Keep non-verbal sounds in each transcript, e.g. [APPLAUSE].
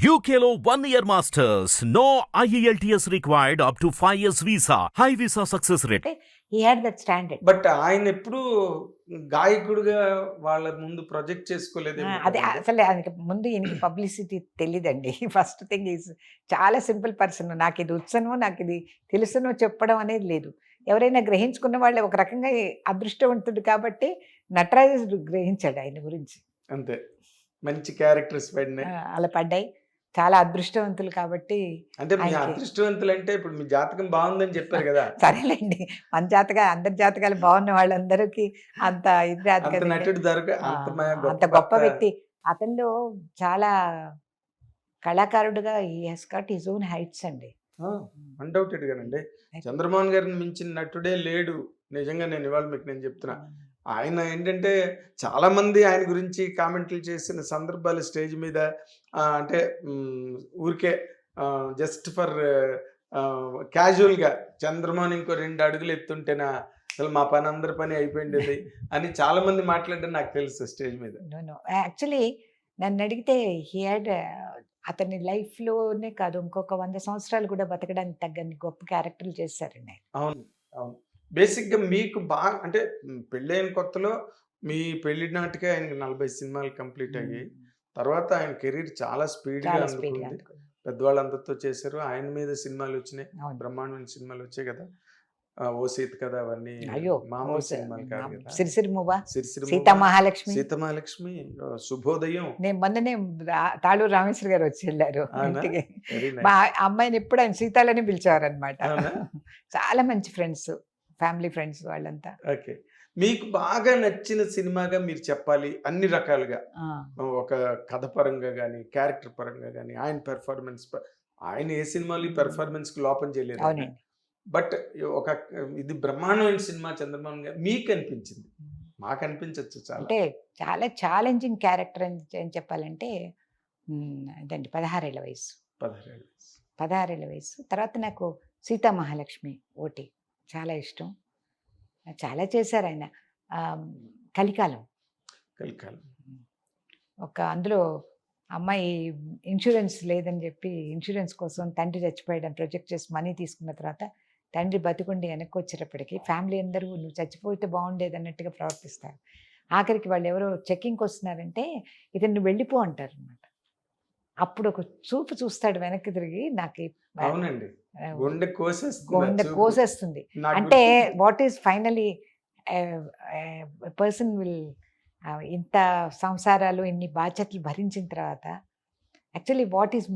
One year masters. No E IELTS required up to 5 years visa. High visa success rate. He had that standard but ఆయన ఎప్పుడు గాయకుడిగా వాళ్ళ ముందు project చేసుకోలేదు అదే అసలు ఆయనకి ముందు ఈయనకి పబ్లిసిటీ తెలియదండి ఫస్ట్ థింగ్ ఈజ్ చాలా సింపుల్ పర్సన్ నాకు ఇది వచ్చను నాకు ఇది తెలుసునో చెప్పడం అనేది లేదు. ఎవరైనా గ్రహించుకున్న వాళ్ళు ఒక రకంగా అదృష్టవంతుడు కాబట్టి నటరాజు గ్రహించాడు ఆయన గురించి. అంతే. మంచి క్యారెక్టర్స్ పడినాయి. అలా పడ్డాయి. చాలా అదృష్టవంతులు కాబట్టి అంటే మీ అదృష్టవంతులు అంటే ఇప్పుడు మీ జాతకం బాగుందని చెప్పారు కదా. [LAUGHS] సరేలేండి. మన జాతక అందరి జాతకాలు బాగున్న వాళ్ళందరికీ అంత ఇది రాదు. నటుడు ఆ, అంత గొప్ప వ్యక్తి. అతనిలో చాలా కళాకారుడుగా ఈ he's got his own heights అండి. అన్డౌటెడ్ గానండి. చంద్రమోహన్ గారిని మించిన నటుడే లేడు. నిజంగా నేను ఇవాళ మీకు నేను చెప్తున్నా. ఆయన ఏంటంటే చాలా మంది ఆయన గురించి కామెంట్లు చేసిన సందర్భాలు స్టేజ్ మీద అంటే ఊరికే జస్ట్ ఫర్ క్యాజువల్గా చంద్రమోహన్ ఇంకో రెండు అడుగులు ఎత్తుంటేనా అసలు మా పని అందరి పని అయిపోయింది అని చాలా మంది మాట్లాడడం నాకు తెలుసు స్టేజ్ మీద. యాక్చువల్లీ నన్ను అడిగితే హీ హ్యాడ్ అతని లైఫ్లోనే కాదు ఇంకొక వంద సంవత్సరాలు కూడా బతకడానికి తగ్గని గొప్ప క్యారెక్టర్లు చేశారండి. అవును అవును. బేసిక్గా మీకు బాగా అంటే పెళ్ళైన కొత్తలో మీ పెళ్ళి నాటికే ఆయనకి నలభై సినిమాలు కంప్లీట్ అయ్యాయి. తర్వాత ఆయన కెరీర్ చాలా స్పీడ్గా అందుకుంది. పెద్దవాళ్ళందరితో చేశారు. ఆయన మీద సినిమాలు వచ్చినాయి. బ్రహ్మాండమైన సినిమాలు వచ్చాయి కదా. ఓ సీత కదా అవన్నీ అయ్యో! మామూలు సినిమాలు కాదు సిరిసిరి మహాలక్ష్మి? సీతమహాలక్ష్మి ఆ, శుభోదయం. నేను మొన్ననే తాళూరు రామేశ్వర గారు వచ్చి వెళ్ళారు? ఇంటికి. మా అమ్మాయిని ఎప్పుడు ఆయన సీతాలని పిలిచేవారు అనమాట? చాలా మంచి ఫ్రెండ్స్. ఫ్యామిలీ ఫ్రెండ్స్ వాళ్ళంతా. ఓకే. మీకు బాగా నచ్చిన సినిమాగా మీరు చెప్పాలి అన్ని రకాలుగా. ఒక కథ పరంగా కానీ క్యారెక్టర్ పరంగా కానీ ఆయన పెర్ఫార్మెన్స్ ఆయన ఏ సినిమాలు ఈ పెర్ఫార్మెన్స్కి లోపం చేయలేదు. బట్ ఒక ఇది బ్రహ్మాండమైన సినిమా చంద్రబాబు గారు మీకు అనిపించింది. మాకు అనిపించవచ్చు చాలా. అంటే చాలా ఛాలెంజింగ్ క్యారెక్టర్ అని చెప్పాలంటే అదండి పదహారేళ్ళ వయసు పదహారు పదహారేళ్ళ వయసు తర్వాత నాకు సీతా మహాలక్ష్మి ఓటి. చాలా ఇష్టం. చాలా చేశారు ఆయన. కలికాలం. కలికాలం. ఒక అందులో అమ్మాయి ఇన్సూరెన్స్ లేదని చెప్పి ఇన్సూరెన్స్ కోసం తండ్రి చచ్చిపోయాడని ప్రొజెక్ట్ చేసి మనీ తీసుకున్న తర్వాత తండ్రి బతికుండి వెనక్కి వచ్చేటప్పటికి ఫ్యామిలీ అందరూ నువ్వు చచ్చిపోతే బాగుండేది అన్నట్టుగా ప్రవర్తిస్తారు. ఆఖరికి వాళ్ళు ఎవరో చెక్కింగ్కి వస్తున్నారంటే ఇతను నువ్వు వెళ్ళిపో అంటారు అనమాట అప్పుడు ఒక చూపు చూస్తాడు వెనక్కి తిరిగి నాకు అవునండి. గుండె కోసేస్తుంది గుండె. కోసేస్తుంది. అంటే what is finally person will ఇంత సంసారాలు ఇన్ని బాధ్యతలు భరించిన తర్వాత actually what is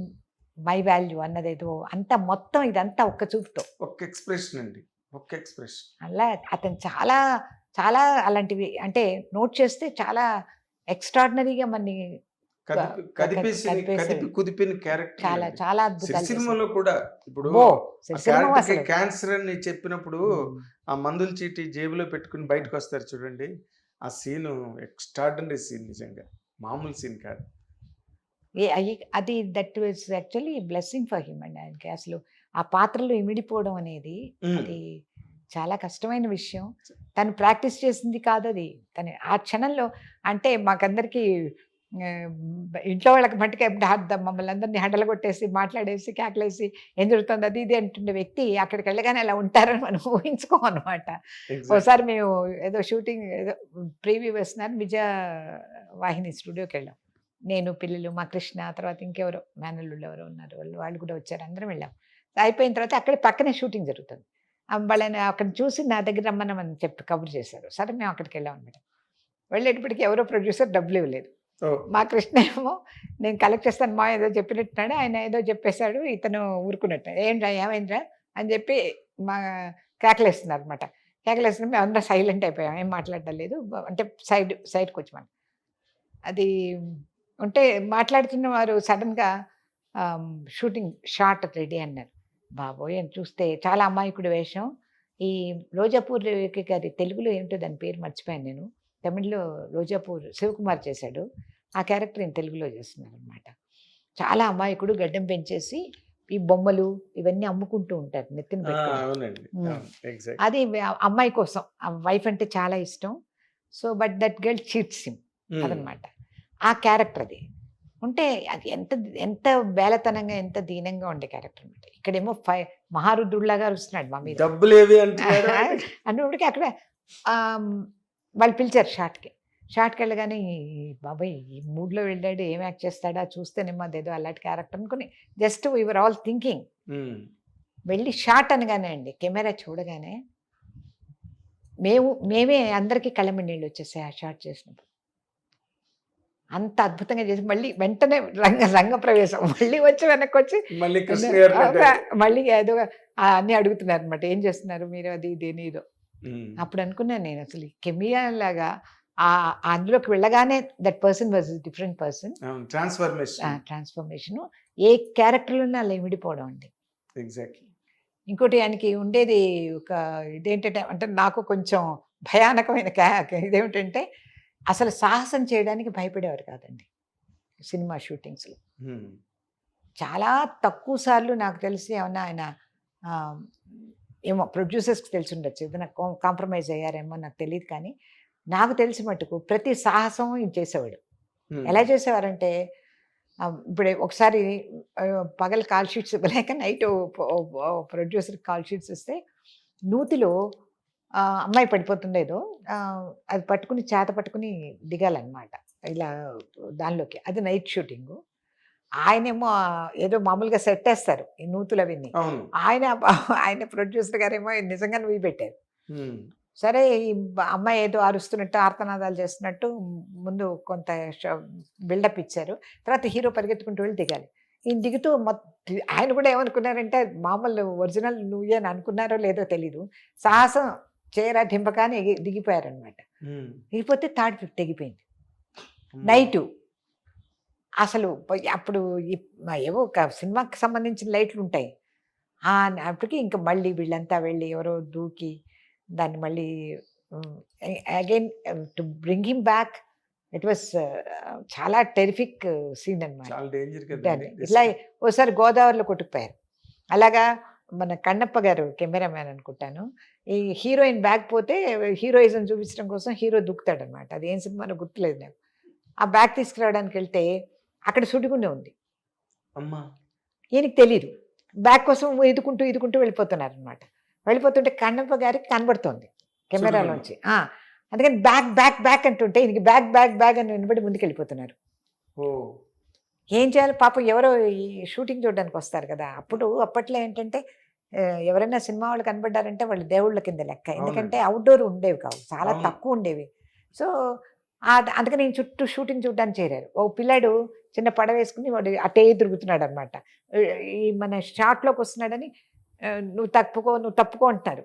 my value అన్నదేదో అంత మొత్తం ఇదంతా ఒక్క చూపుతో. ఒక్క ఎక్స్ప్రెషన్ అండి. ఒక్క ఎక్స్ప్రెషన్. అలా అతను చాలా చాలా అలాంటివి అంటే నోట్ చేస్తే చాలా ఎక్స్ట్రాడినరీగా మన చాలా చాలా సినిమాలో కూడా ఇప్పుడు క్యాన్సర్ అని చెప్పినప్పుడు ఆ మందుల చీటి జేబులో పెట్టుకుని బయటకు వస్తారు చూడండి. ఆ సీన్ ఎక్స్ట్రాడినరీ సీన్ నిజంగా. మామూలు సీన్ కాదు. అది that was actually blessing for him అండి ఆయనకి. అసలు ఆ పాత్రలో ఇమిడిపోవడం అనేది. అది చాలా కష్టమైన విషయం. తను ప్రాక్టీస్ చేసింది కాదు అది. తను ఆ క్షణంలో అంటే మాకందరికి ఇంట్లో వాళ్ళకి మట్టుకే హద్ద మమ్మల్ని అందరినీ హడలు కొట్టేసి మాట్లాడేసి కేకలేసి ఏం జరుగుతుంది? అది ఇది అంటుండే వ్యక్తి అక్కడికి వెళ్ళగానే అలా ఉంటారని మనం [LAUGHS] ఊహించుకోం అనమాట. ఒకసారి మేము ఏదో షూటింగ్ ఏదో ప్రీవ్యూ వేస్తున్నారు విజయ వాహిని స్టూడియోకి వెళ్ళాం. నేను పిల్లలు మా కృష్ణ తర్వాత ఇంకెవరో మేనల్లుళ్ళు ఎవరో ఉన్నారు వాళ్ళు వాళ్ళు కూడా వచ్చారు అందరం వెళ్ళాం. అయిపోయిన తర్వాత అక్కడే పక్కనే షూటింగ్ జరుగుతుంది. వాళ్ళని అక్కడ చూసి నా దగ్గర రమ్మనమని చెప్పి కబుర్ చేశారు. సరే మేము అక్కడికి వెళ్ళాం అనమాట వెళ్ళేటప్పటికి ఎవరో ప్రొడ్యూసర్ డబ్బులు ఇవ్వలేదు. మా కృష్ణ ఏమో నేను కలెక్ట్ చేస్తాను మా ఏదో చెప్పినట్టున్నాడు. ఆయన ఏదో చెప్పేశాడు ఇతను ఊరుకున్నట్టు. ఏంట్రా ఏమైందిరా? అని చెప్పి మా కేకలేస్తున్నారు అనమాట కేకలేస్తున్న మేము అందరం సైలెంట్ అయిపోయాం. ఏం మాట్లాడటం లేదు. అంటే సైడ్ సైడ్కి వచ్చి అది ఉంటే మాట్లాడుతున్న వారు సడన్గా షూటింగ్ షార్ట్ రెడీ అన్నారు. బాబోయ్ అని చూస్తే చాలా అమాయకుడి వేషం. ఈ రోజాపూర్ గారి తెలుగులో ఏమిటో దాని పేరు మర్చిపోయాను నేను. తమిళ్ళో రోజాపూర్ శివకుమార్ చేశాడు. ఆ క్యారెక్టర్ ఈయన తెలుగులో చేస్తున్నారు అనమాట చాలా అమాయకుడు గడ్డం పెంచేసి ఈ బొమ్మలు ఇవన్నీ అమ్ముకుంటూ ఉంటారు నెత్తిన అది అమ్మాయి కోసం. ఆ వైఫ్ అంటే చాలా ఇష్టం. So but that girl cheats him అదనమాట ఆ క్యారెక్టర్ అది. ఉంటే అది ఎంత ఎంత బేలతనంగా ఎంత దీనంగా ఉండే క్యారెక్టర్ అనమాట ఇక్కడేమో ఫై మహారుద్రుడిలాగా వస్తున్నాడు మా మీద. డబ్బులు ఏవి [LAUGHS] అన్నప్పటికీ అక్కడ వాళ్ళు పిలిచారు షార్ట్కి షార్ట్కి వెళ్ళగానే బాబాయ్! ఈ మూడ్లో వెళ్ళాడు ఏం యాక్ట్ చేస్తాడా? చూస్తేనేమో అదేదో అలాంటి క్యారెక్టర్ అనుకుని జస్ట్ వీఆర్ ఆల్ థింకింగ్. వెళ్ళి షార్ట్ అనగానే అండి కెమెరా చూడగానే మేము మేమే అందరికీ కళ్ళమి నీళ్ళు వచ్చేసాయి ఆ షార్ట్ చేసినప్పుడు. అంత అద్భుతంగా చేసి మళ్ళీ వెంటనే రంగ రంగ ప్రవేశం. మళ్ళీ వచ్చి వెనక్కి వచ్చి మళ్ళీ ఏదో అన్నీ అడుగుతున్నారు అనమాట ఏం చేస్తున్నారు? మీరు అది ఇది ఉమ్. అప్పుడు అనుకున్నాను నేను అసలు కెమియా లాగా అందులోకి వెళ్ళగానే that person was different person transformation transformation a క్యారెక్టర్లోనే అలా ఇమిడిపోవడం అండి. ఎగ్జాక్ట్లీ ఇంకోటి ఆయనకి ఉండేది ఒక ఇదేంటంటే అంటే నాకు కొంచెం భయానకమైన ఇదేమిటంటే అసలు సాహసం చేయడానికి భయపడేవారు కాదండి సినిమా షూటింగ్స్లో. చాలా తక్కువ సార్లు నాకు తెలిసి ఏమన్నా ఆయన ఏమో ప్రొడ్యూసర్స్కి తెలిసి ఉండొచ్చు. ఏదైనా కాంప్రమైజ్ అయ్యారేమో నాకు తెలియదు కానీ నాకు తెలిసి మటుకు ప్రతి సాహసం చేసేవాడు. ఎలా చేసేవారంటే ఇప్పుడు ఒకసారి పగలు కాల్ షీట్స్ ఇవ్వలేక నైట్ ప్రొడ్యూసర్ కాల్ షీట్స్ ఇస్తే నూతిలో అమ్మాయి పడిపోతుండేదో అది పట్టుకుని చేత పట్టుకుని దిగాలన్నమాట. ఇలా దానిలోకి అది నైట్ షూటింగ్. ఆయనేమో ఏదో మామూలుగా సెట్ వేస్తారు ఈ నూతులు అవన్నీ అవును. ఆయన ఆయన ప్రొడ్యూసర్ గారేమో నిజంగా నువ్వు పెట్టారు. సరే ఈ అమ్మాయి ఏదో అరుస్తున్నట్టు ఆర్తనాదాలు చేస్తున్నట్టు ముందు కొంత బిల్డప్ ఇచ్చారు. తర్వాత హీరో పరిగెత్తుకుంటూ వెళ్ళి దిగాలి. ఈయన దిగుతూ మొత్తం ఆయన కూడా ఏమనుకున్నారంటే మామూలు ఒరిజినల్ నువ్వే అని అనుకున్నారో లేదో తెలీదు. సాహసం చేయరా దింపకాని దిగిపోయారనమాట. దిగిపోతే తాడు తెగిపోయింది. నైటు అసలు అప్పుడు ఏవో ఒక సినిమాకి సంబంధించిన లైట్లు ఉంటాయి. అప్పటికి ఇంకా మళ్ళీ వీళ్ళంతా వెళ్ళి ఎవరో దూకి దాన్ని మళ్ళీ again to bring him back it was చాలా టెరిఫిక్ సీన్ అనమాట ఇట్లా ఓసారి గోదావరిలో కొట్టుకుపోయారు. అలాగా మన కన్నప్ప గారు కెమెరామ్యాన్ అనుకుంటాను. ఈ హీరోయిన్ బ్యాగ్ పోతే హీరోయిజం చూపించడం కోసం హీరో దూకుతాడు అనమాట అది ఏం సినిమానో గుర్తులేదు నాకు. ఆ బ్యాగ్ తీసుకురావడానికి వెళ్తే అక్కడ సుడిగుండె ఉంది. అమ్మా! ఈయనకి తెలియదు బ్యాగ్ కోసం ఎదుకుంటూ ఎదుకుంటూ వెళ్ళిపోతున్నారు అనమాట వెళ్ళిపోతుంటే కన్నప్ప గారికి కనబడుతోంది కెమెరాలోంచి అందుకని బ్యాక్ బ్యాక్ బ్యాక్ అంటుంటే ఈయనకి బ్యాక్ బ్యాక్ బ్యాగ్ అని వినబడి ముందుకు వెళ్ళిపోతున్నారు ఏం చేయాలి? పాపం ఎవరో ఈ షూటింగ్ చూడడానికి వస్తారు కదా. అప్పుడు అప్పట్లో ఏంటంటే ఎవరైనా సినిమా వాళ్ళు కనబడ్డారంటే వాళ్ళు దేవుళ్ళ కింద లెక్క. ఎందుకంటే అవుట్డోర్ ఉండేవి కావు. చాలా. తక్కువ ఉండేవి. సో అందుకని నేను చుట్టూ షూటింగ్ చూడడానికి చేరారు. ఓ పిల్లాడు చిన్న పడవ వేసుకుని వాడు అటే తిరుగుతున్నాడు అనమాట ఈ మన షార్ట్లోకి వస్తున్నాడని నువ్వు తప్పుకో నువ్వు తప్పుకో అంటున్నారు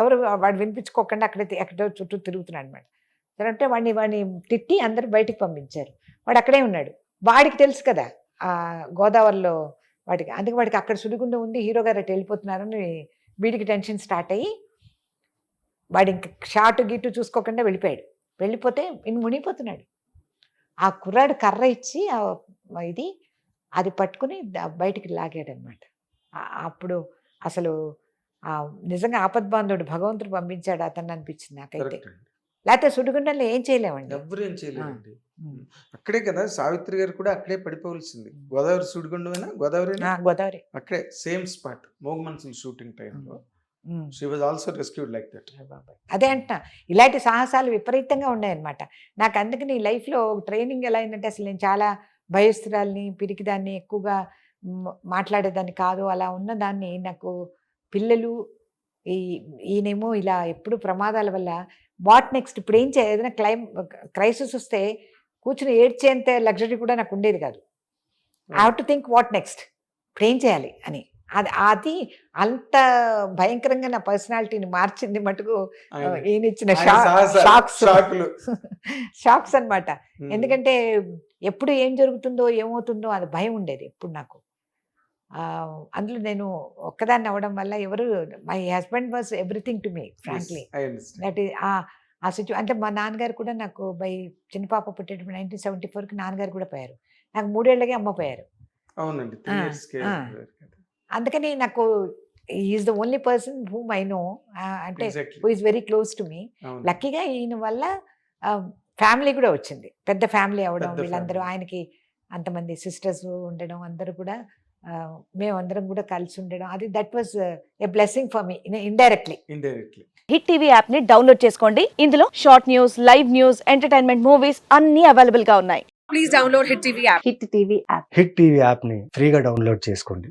ఎవరు వాడు వినిపించుకోకుండా అక్కడే ఎక్కడో చుట్టూ తిరుగుతున్నాడు అనమాట అంటే వాడిని వాడిని తిట్టి అందరు బయటికి పంపించారు. వాడు అక్కడే ఉన్నాడు. వాడికి తెలుసు కదా ఆ గోదావరిలో వాడికి అందుకే వాడికి అక్కడ సుడిగుండ ఉంది హీరో గారు అటు వెళ్ళిపోతున్నారని వీడికి టెన్షన్ స్టార్ట్ అయ్యి వాడు ఇంక షార్ట్ గిట్టు చూసుకోకుండా వెళ్ళిపోయాడు. వెళ్ళిపోతే ఇన్ని మునిగిపోతున్నాడు. ఆ కుర్రాడు కర్ర ఇచ్చి ఇది అది పట్టుకుని బయటికి లాగాడు అనమాట అప్పుడు అసలు ఆ నిజంగా ఆపద్బాంధుడు భగవంతుడు పంపించాడు అతన్ని అనిపించింది నాకైతే. లేకపోతే సుడిగుండంలో ఏం చేయలేమండి. ఎవరు ఏం చేయలేదండి. ఉమ్. అక్కడే కదా సావిత్రి గారు కూడా అక్కడే పడిపోవలసింది. గోదావరి సుడిగుండమేనా గోదావరి గోదావరి. అక్కడే సేమ్ స్పాట్. మోగ్ మనుషులు షూటింగ్ టైంలో. She was also rescued like that. అదే అంటున్నా. ఇలాంటి సాహసాలు విపరీతంగా ఉన్నాయన్నమాట. నాకు అందుకని లైఫ్లో ట్రైనింగ్ ఎలా అయిందంటే అసలు నేను చాలా భయస్తురాల్ని పిరికిదాన్ని ఎక్కువగా మాట్లాడేదాన్ని కాదు. అలా ఉన్న దాన్ని నాకు పిల్లలు ఈ ఈయనేమో ఇలా ఎప్పుడు ప్రమాదాల వల్ల వాట్ నెక్స్ట్? ఇప్పుడు ఏం చేయాలి ఏదైనా క్లైమ్ క్రైసిస్ వస్తే కూర్చుని ఏడ్చేంత లగ్జరీ కూడా నాకు ఉండేది కాదు. I have to think what next? ఇప్పుడు ఏం చేయాలి అని. అది అది అంత భయంకరంగా నా పర్సనాలిటీని మార్చింది మటుకు ఈయన ఇచ్చిన షాక్స్. [LAUGHS] షాక్స్ అన్నమాట. ఎందుకంటే ఎప్పుడు ఏం జరుగుతుందో ఏమవుతుందో అది భయం ఉండేది ఎప్పుడు నాకు. అందులో నేను ఒక్కదాన్ని అవ్వడం వల్ల ఎవరు my husband was everything to me frankly. That ఆ ఆ సిచ్యు అంటే మా నాన్నగారు కూడా నాకు బై చిన్న పాప పుట్టేటప్పుడు నైన్టీన్ సెవెంటీ ఫోర్కి నాన్నగారు కూడా పోయారు. నాకు మూడేళ్ళకే అమ్మ పోయారు. అవునండి. అందుకని నాకు is the only person whom I know అంటే who is very close to me లక్కీగా ఈయన వల్ల ఫ్యామిలీ కూడా వచ్చింది. పెద్ద ఫ్యామిలీ అవడం వీళ్ళందరూ. ఆయనకి అంతమంది సిస్టర్స్ ఉండడం అందరూ కూడా మేమందరం కూడా కలిసి ఉండడం. అది that was a blessing for me indirectly indirectly hit TV యాప్ని డౌన్లోడ్ చేసుకోండి. ఇందులో short news live news entertainment movies అన్ని అవైలబుల్గా ఉన్నాయి. Please download hit TV app hit TV app hit TV యాప్ని ఫ్రీగా డౌన్లోడ్ చేసుకోండి.